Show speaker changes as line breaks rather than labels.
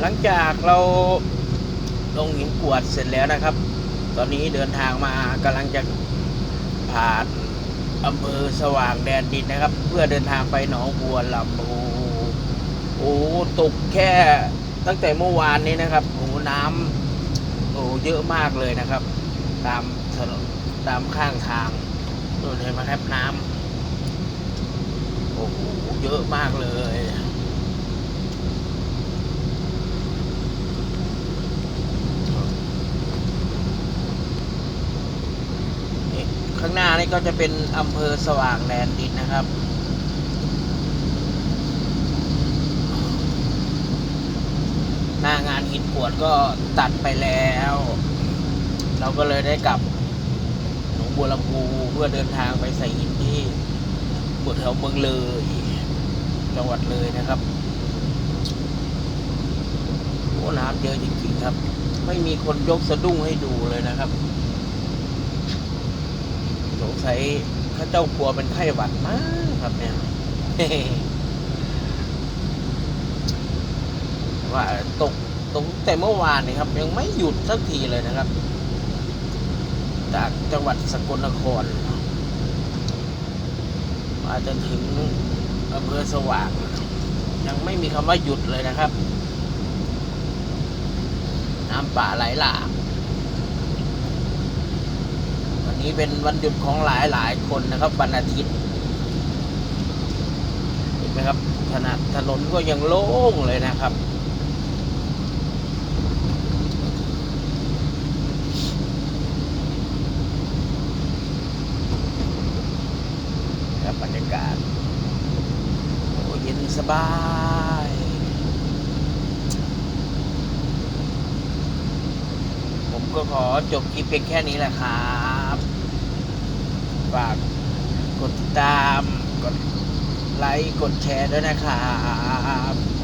หลังจากเราลงหินกวดเสร็จแล้วนะครับ ตอนนี้เดินทางมากำลังจะผ่านอำเภอสว่างแดนดินนะครับ เพื่อเดินทางไปหนองบัวลำพูโอ้ตกแค่ตั้งแต่เมื่อวานนี้นะครับโอ้น้ำโอ้เยอะมากเลยนะครับ ตามถนนตามข้างทางนู่นเห็นไหมครับน้ำโอ้เยอะมากเลย นี่ ข้างหน้านี่ก็จะเป็นอำเภอสว่างแดนดินนะครับ หน้างานหินปวดก็ตัดไปแล้ว เราก็เลยได้กลับหนองบัวลำพูเพื่อเดินทางไปใส่หินที่บนแถวเมืองเลย จังหวัดเลยนะครับโอ้น้ำเยอะจริงๆครับ ไม่มีคนยกสะดุ้งให้ดูเลยนะครับ สงสัยเข้าเจ้ากลัวเป็นไข้หวัดมากครับเนี่ยว่าตกตกแต่เมื่อวานนี่ครับ ยังไม่หยุดสักทีเลยนะครับ จากจังหวัดสกลนครมาจนถึงอำเภอสว่างยังไม่มีคำว่าหยุดเลยนะครับ น้ำป่าไหลหลาก วั นี้เป็นวันหยุดของหลายหลายคนนะครับวันอาทิตย์เห็นไหมครับถนนถนนก็ยังโล่งเลยนะครับครับบรรยากาศโอ้เย็นสบายผมก็ขอจบคลิปเพียงแค่นี้แหละครับ ฝากกดติดตาม กดไลค์ กดแชร์ด้วยนะครับ